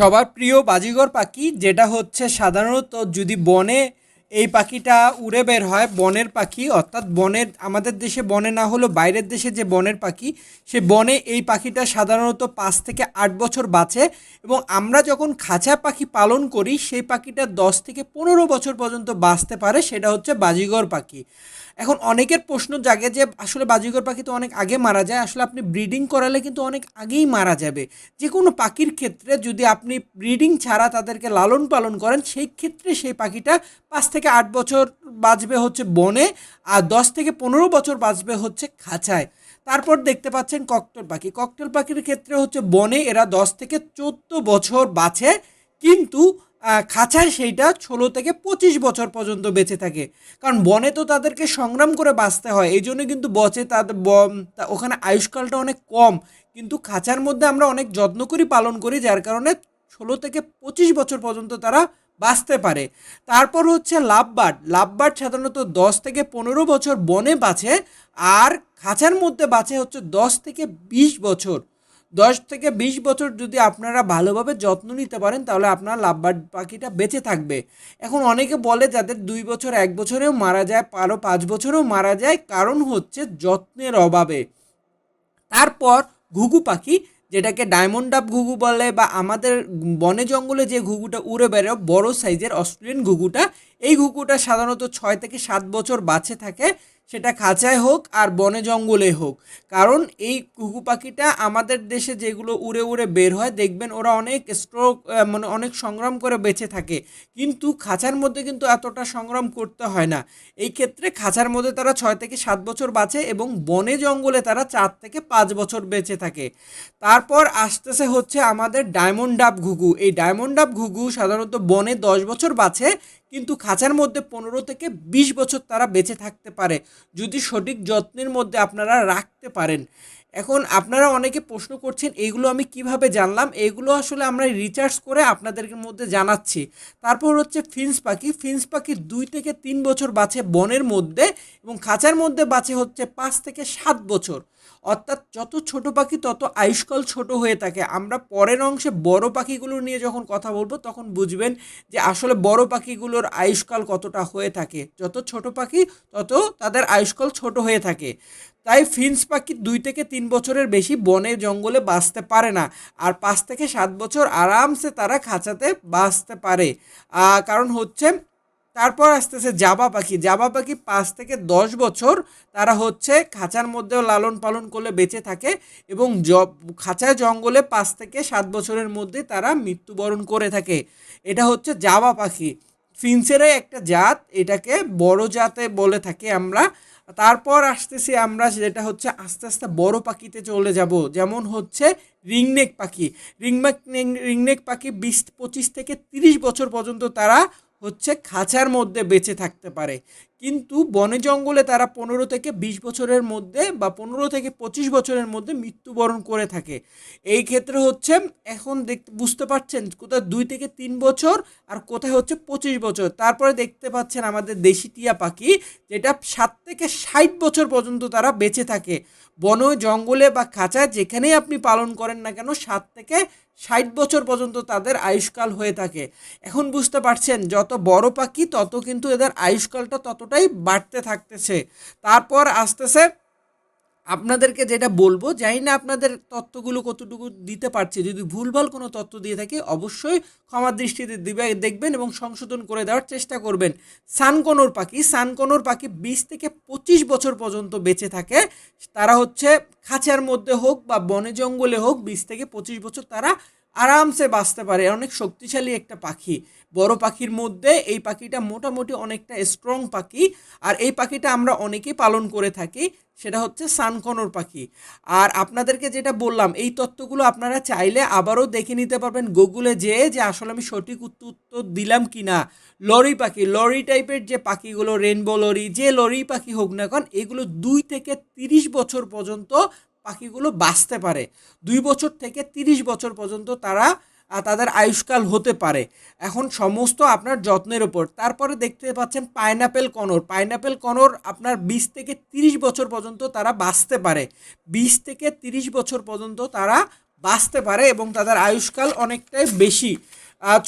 সবার প্রিয় বাজিগর পাখি যেটা হচ্ছে সাধারণত যদি বনে এই পাখিটা উড়ে বের হয় বনের পাখি, অর্থাৎ বনের, আমাদের দেশে বনে না হলেও বাইরের দেশে যে বনের পাখি, সে বনে এই পাখিটা সাধারণত পাঁচ থেকে আট বছর বাঁচে এবং আমরা যখন খাঁচা পাখি পালন করি, সেই পাখিটা দশ থেকে পনেরো বছর পর্যন্ত বাঁচতে পারে, সেটা হচ্ছে বাজিগর পাখি। এখন অনেকের প্রশ্ন জাগে যে, আসলে বাজিগর পাখি তো অনেক আগে মারা যায়, আসলে আপনি ব্রিডিং করালে কিন্তু অনেক আগেই মারা যাবে। যে কোনো পাখির ক্ষেত্রে যদি আপনি ব্রিডিং ছাড়া তাদেরকে লালন পালন করেন, সেই ক্ষেত্রে সেই পাখিটা পাঁচ থেকে আট বছর বাঁচবে হচ্ছে বনে আর দশ থেকে পনেরো বছর বাঁচবে হচ্ছে খাঁচায়। তারপর দেখতে পাচ্ছেন ককটেল পাখি। ককটেল পাখির ক্ষেত্রে হচ্ছে বনে এরা দশ থেকে চোদ্দ বছর বাঁচে, কিন্তু খাঁচায় সেইটা ষোলো থেকে পঁচিশ বছর পর্যন্ত বেঁচে থাকে। কারণ বনে তো তাদেরকে সংগ্রাম করে বাঁচতে হয়, এই জন্য কিন্তু বচে তাদের ওখানে আয়ুষ্কালটা অনেক কম। কিন্তু খাঁচার মধ্যে আমরা অনেক যত্ন করি, পালন করি, যার কারণে ষোলো থেকে পঁচিশ বছর পর্যন্ত তারা বাঁচতে পারে। তারপর হচ্ছে লাভবার্ড। লাভবার্ড সাধারণত দশ থেকে পনেরো বছর বনে বাঁচে আর খাঁচার মধ্যে বাঁচে হচ্ছে দশ থেকে বিশ বছর। দশ থেকে বিশ বছর যদি আপনারা ভালোভাবে যত্ন নিতে পারেন, তাহলে আপনার লাভবার্ড পাখিটা বেঁচে থাকবে। এখন অনেকে বলে যাদের দুই বছর, এক বছরেও মারা যায়, আরও পাঁচ বছরেও মারা যায়, কারণ হচ্ছে যত্নের অভাবে। তারপর ঘুঘু পাখি যেটাকে ডায়মন্ড আপ ঘুঘু বলে বা আমাদের বনে জঙ্গলে যে ঘুঘুটা উড়ে বেরো বড় সাইজের অস্ট্রেলিয়ান ঘুঘুটা, এই ঘুঘুটা সাধারণত ছয় থেকে সাত বছর বাঁচে থাকে। সেটা খাঁচায় হোক আর বনে জঙ্গলে হোক। কারণ এই ঘুঘু পাখিটা আমাদের দেশে যেগুলো উড়ে উড়ে বের হয়, দেখবেন ওরা অনেক স্ট্রোক মানে অনেক সংগ্রাম করে বেঁচে থাকে। কিন্তু খাঁচার মধ্যে কিন্তু এতটা সংগ্রাম করতে হয় না। এই ক্ষেত্রে খাঁচার মধ্যে তারা ছয় থেকে সাত বছর বাঁচে এবং বনে জঙ্গলে তারা চার থেকে পাঁচ বছর বেঁচে থাকে। তারপর আসতেছে হচ্ছে আমাদের ডায়মন্ড ডাব ঘুঘু। এই ডায়মন্ড ডাব ঘুঘু সাধারণত বনে দশ বছর বাঁচে কিন্তু খাঁচার মধ্যে পনেরো থেকে বিশ বছর তারা বেঁচে থাকতে পারে, যদি সঠিক যত্নের মধ্যে আপনারা রাখতে পারেন। এখন আপনারা অনেকে প্রশ্ন করছেন এইগুলো আমি কীভাবে জানলাম? এইগুলো আসলে আমরা রিচার্জ করে আপনাদেরকে মধ্যে জানাচ্ছি। তারপর হচ্ছে ফিন্স পাখি। ফিন্স পাখি দুই থেকে তিন বছর বাঁচে বনের মধ্যে এবং খাঁচার মধ্যে বাঁচে হচ্ছে পাঁচ থেকে সাত বছর। অর্থাৎ যত ছোট পাখি তত আয়ুষ্কাল ছোট হয়ে থাকে। আমরা পরের অংশে বড় পাখিগুলো নিয়ে যখন কথা বলব, তখন বুঝবেন যে আসলে বড় পাখিগুলোর আয়ুষ্কাল কতটা হয়ে থাকে। যত ছোট পাখি, তত তাদের আয়ুষ্কাল ছোট হয়ে থাকে। তাই ফিন্স পাখি দুই থেকে তিন বছরের বেশি বনে, জঙ্গলে বাঁচতে পারে না। আর পাঁচ থেকে সাত বছর আরামসে তারা খাঁচাতে বাঁচতে পারে। কারণ হচ্ছে তারপর আসতেছে জাবা পাখি। জাবা পাখি পাঁচ থেকে দশ বছর তারা হচ্ছে খাঁচার মধ্যেও লালন পালন করলে বেঁচে থাকে এবং খাঁচায় জঙ্গলে পাঁচ থেকে সাত বছরের মধ্যে তারা মৃত্যুবরণ করে থাকে। এটা হচ্ছে জাবা পাখি। ফিন্সেরই একটা জাত, এটাকে বড় জাতে বলে থাকি আমরা। তারপর আসতেছি আমরা যেটা হচ্ছে আস্তে আস্তে বড় পাখিতে চলে যাব। যেমন হচ্ছে রিংনেক পাখি। রিংনেক রিংনেক পাখি বিশ, পঁচিশ থেকে তিরিশ বছর পর্যন্ত তারা হচ্ছে খাঁচার মধ্যে বেঁচে থাকতে পারে। কিন্তু বনে জঙ্গলে তারা পনেরো থেকে বিশ বছরের মধ্যে বা পনেরো থেকে পঁচিশ বছরের মধ্যে মৃত্যুবরণ করে থাকে। এই ক্ষেত্রে হচ্ছে এখন দেখতে বুঝতে পারছেন কোথায় দুই থেকে তিন বছর আর কোথায় হচ্ছে পঁচিশ বছর। তারপরে দেখতে পাচ্ছেন আমাদের দেশি টিয়া পাখি, যেটা সাত থেকে ষাট বছর পর্যন্ত তারা বেঁচে থাকে। বন, জঙ্গলে বা খাঁচায় যেখানেই আপনি পালন করেন না কেন সাত থেকে ষাট বছর পর্যন্ত তাদের আয়ুষ্কাল হয়ে থাকে। এখন বুঝতে পারছেন যত বড় পাখি তত কিন্তু এদের আয়ুষ্কালটা ততটাই বাড়তে থাকতেছে। তারপর আসতেছে, আপনাদেরকে যেটা বলব, জানি না আপনাদের তথ্যগুলো কতটুকু দিতে পারছি। যদি ভুলভাল কোনো তথ্য দিয়ে থাকি, অবশ্যই ক্ষমা দৃষ্টিতে দিবে, দেখবেন এবং সংশোধন করে দেওয়ার চেষ্টা করবেন। সানকনোর পাখি সানকনোর পাখি বিশ থেকে পঁচিশ বছর পর্যন্ত বেঁচে থাকে। তারা হচ্ছে খাঁচার মধ্যে হোক বা বনে জঙ্গলে হোক, বিশ থেকে পঁচিশ বছর তারা আরামসে বাঁচতে পারে। অনেক শক্তিশালী একটা পাখি। বড় পাখির মধ্যে এই পাখিটা মোটামুটি অনেকটা স্ট্রং পাখি। আর এই পাখিটা আমরা অনেকেই পালন করে থাকি, সেটা হচ্ছে সানকনর পাখি। আর আপনাদেরকে যেটা বললাম, এই তত্ত্বগুলো আপনারা চাইলে আবারও দেখে নিতে পারবেন গুগলে যেয়ে যে আসলে আমি সঠিক উত্তর দিলাম কি না লরি পাখি, লরি টাইপের যে পাখিগুলো রেনবো লরি, যে লরি পাখি হোক না কারণ এগুলো দুই থেকে তিরিশ বছর পর্যন্ত পাখিগুলো বাঁচতে পারে। দুই বছর থেকে তিরিশ বছর পর্যন্ত তারা তাদের আয়ুষ্কাল হতে পারে। এখন সমস্ত আপনার যত্নের ওপর তারপরে দেখতে পাচ্ছেন পাইনাপেল কনর। পাইনাপেল কনর আপনার বিশ থেকে তিরিশ বছর পর্যন্ত তারা বাঁচতে পারে। বিশ থেকে তিরিশ বছর পর্যন্ত তারা বাঁচতে পারে এবং তাদের আয়ুষ্কাল অনেকটাই বেশি।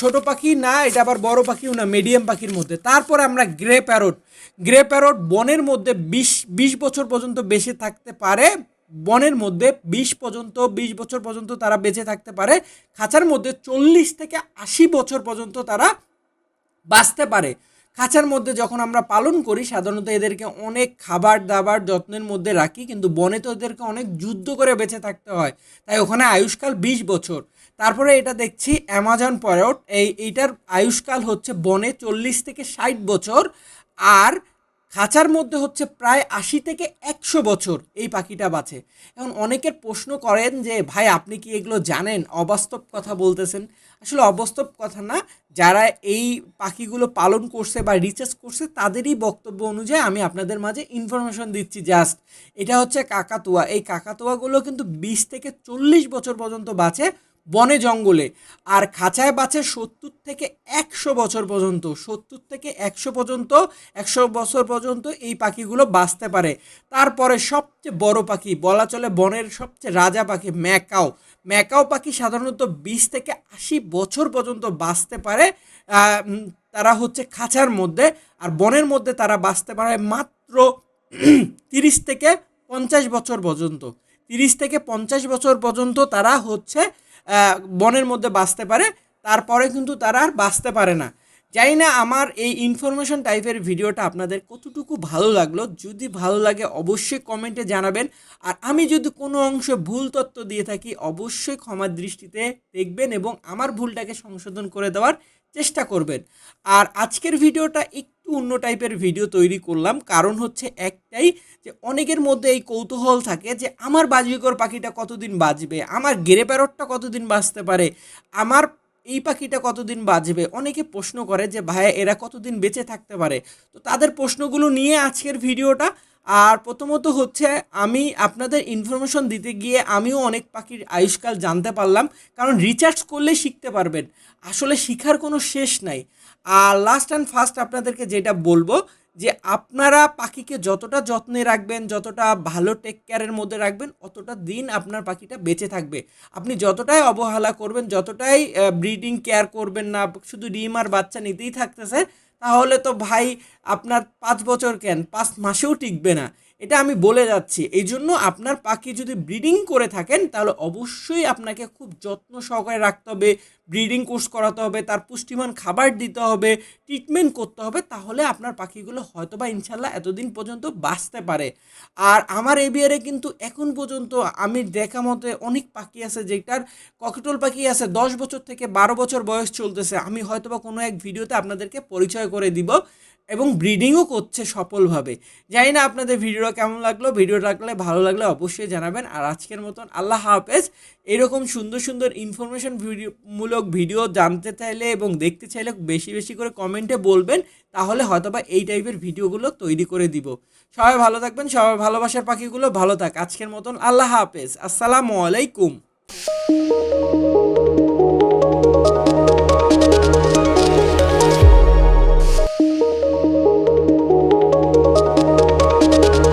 ছোট পাখি না, এটা আবার বড় পাখিও না মিডিয়াম পাখির মধ্যে। তারপরে আমরা গ্রে প্যারট। গ্রে প্যারট বনের মধ্যে বিশ বিশ বছর পর্যন্ত বেশি থাকতে পারে। বনের মধ্যে বিশ পর্যন্ত, বিশ বছর পর্যন্ত তারা বেঁচে থাকতে পারে। খাঁচার মধ্যে চল্লিশ থেকে আশি বছর পর্যন্ত তারা বাঁচতে পারে। খাঁচার মধ্যে যখন আমরা পালন করি, সাধারণত এদেরকে অনেক খাবার দাবার যত্নের মধ্যে রাখি, কিন্তু বনে তো এদেরকে অনেক যুদ্ধ করে বেঁচে থাকতে হয়। তাই ওখানে আয়ুষ্কাল বিশ বছর। তারপরে এটা দেখছি অ্যামাজন প্যারট এই, এইটার আয়ুষ্কাল হচ্ছে বনে চল্লিশ থেকে ষাট বছর। আর খাঁচার মধ্যে হচ্ছে প্রায় আশি থেকে একশো বছর এই পাখিটা বাঁচে। এখন অনেকের প্রশ্ন করেন যে, ভাই, আপনি কি এগুলো জানেন? অবাস্তব কথা বলতেছেন। আসলে অবাস্তব কথা না, যারা এই পাখিগুলো পালন করছে বা রিসার্চ করছে, তাদেরই বক্তব্য অনুযায়ী আমি আপনাদের মাঝে ইনফরমেশন দিচ্ছি জাস্ট এটা হচ্ছে কাকাতুয়া। এই কাকাতুয়াগুলো কিন্তু বিশ থেকে চল্লিশ বছর পর্যন্ত বাঁচে। বনে জঙ্গলে। আর খাঁচায় বাঁচে সত্তর থেকে একশো বছর পর্যন্ত। সত্তর থেকে একশো পর্যন্ত, একশো বছর পর্যন্ত এই পাখিগুলো বাঁচতে পারে। তারপরে সবচেয়ে বড় পাখি বলা চলে বনের সবচেয়ে রাজা পাখি ম্যাকাও। ম্যাকাও পাখি সাধারণত বিশ থেকে আশি বছর পর্যন্ত বাঁচতে পারে তারা হচ্ছে খাঁচার মধ্যে। আর বনের মধ্যে তারা বাঁচতে পারে মাত্র তিরিশ থেকে পঞ্চাশ বছর পর্যন্ত। তিরিশ থেকে পঞ্চাশ বছর পর্যন্ত তারা হচ্ছে বনের মধ্যে বাঁচতে পারে তারপরে কিন্তু তারা আর বাঁচতে পারে না। জানি না আমার এই ইনফরমেশন টাইপের ভিডিওটা আপনাদের কতটুকু ভালো লাগল। যদি ভালো লাগে অবশ্যই কমেন্টে জানাবেন। আর আমি যদি কোনো অংশে ভুল তথ্য দিয়ে থাকি, অবশ্যই ক্ষমার দৃষ্টিতে দেখবেন এবং আমার ভুলটাকে সংশোধন করে দেওয়ার চেষ্টা করবেন। আর আজকের ভিডিওটা একটু অন্য টাইপের ভিডিও তৈরি করলাম। কারণ হচ্ছে একটাই যে অনেকের মধ্যে এই কৌতূহল থাকে যে, আমার বাজিকর পাখিটা কতদিন বাঁচবে আমার গেরে প্যারটটা কতদিন বাঁচতে পারে? আমার এই পাখিটা কতদিন বাঁচবে? অনেকে প্রশ্ন করে যে, ভাইয়া, এরা কতদিন বেঁচে থাকতে পারে? তো তাদের প্রশ্নগুলো নিয়ে আজকের ভিডিওটা। আর প্রথমত হচ্ছে, আমি আপনাদের ইনফরমেশন দিতে গিয়ে আমিও অনেক পাখির আয়ুষ্কাল জানতে পারলাম। কারণ রিচার্জ করলে শিখতে পারবেন। আসলে শিখার কোনো শেষ নাই। আর লাস্ট অ্যান্ড ফার্স্ট আপনাদেরকে যেটা বলব যে আপনারা পাখিকে যতটা যত্নে রাখবেন, যতটা ভালো টেক কেয়ারের মধ্যে রাখবেন, অতটা দিন আপনার পাখিটা বেঁচে থাকবে। আপনি যতটাই অবহেলা করবেন, যতটাই ব্রিডিং কেয়ার করবেন না, শুধু ডিম আর বাচ্চা নিতেই থাকতেছে, তাহলে তো ভাই আপনার পাঁচ বছর কেন? পাঁচ মাসেও টিকবে না। এটা আমি বলে যাচ্ছি। এই জন্য আপনার পাখি যদি ব্রিডিং করে থাকেন, তাহলে অবশ্যই আপনাকে খুব যত্ন সহকারে রাখতে হবে ব্রিডিং কোর্স করাতে হবে, তার পুষ্টিমান খাবার দিতে হবে ট্রিটমেন্ট করতে হবে, তাহলে আপনার পাখিগুলো হয়তো বা ইনশাল্লাহ এতদিন পর্যন্ত বাঁচতে পারে। আর আমার এবিয়ারে কিন্তু এখন পর্যন্ত আমি দেখা মতে অনেক পাখি আছে যেটার ককটোল পাখি আছে, দশ বছর থেকে বারো বছর বয়স চলতেছে। আমি হয়তো বা কোনো এক ভিডিওতে আপনাদেরকে পরিচয় করে দিব। এবং ব্রিডিংও করছে সফলভাবে। জানি না আপনাদের ভিডিওটা কেমন লাগল ভিডিও লাগলে ভালো লাগলে অবশ্যই জানাবেন। আর আজকের মতন আল্লাহ হাফেজ। এরকম সুন্দর সুন্দর ইনফরমেশন ভিডিও মূলক ভিডিও জানতে চাইলে এবং দেখতে চাইলে বেশি বেশি করে কমেন্টে বলবেন, তাহলে হয়তোবা এই টাইপের ভিডিওগুলো তৈরি করে দিব। সবাই ভালো থাকবেন সবাই ভালোবাসার পাখিগুলো ভালো থাক। আজকের মতন আল্লাহ হাফেজ। আসসালামু আলাইকুম।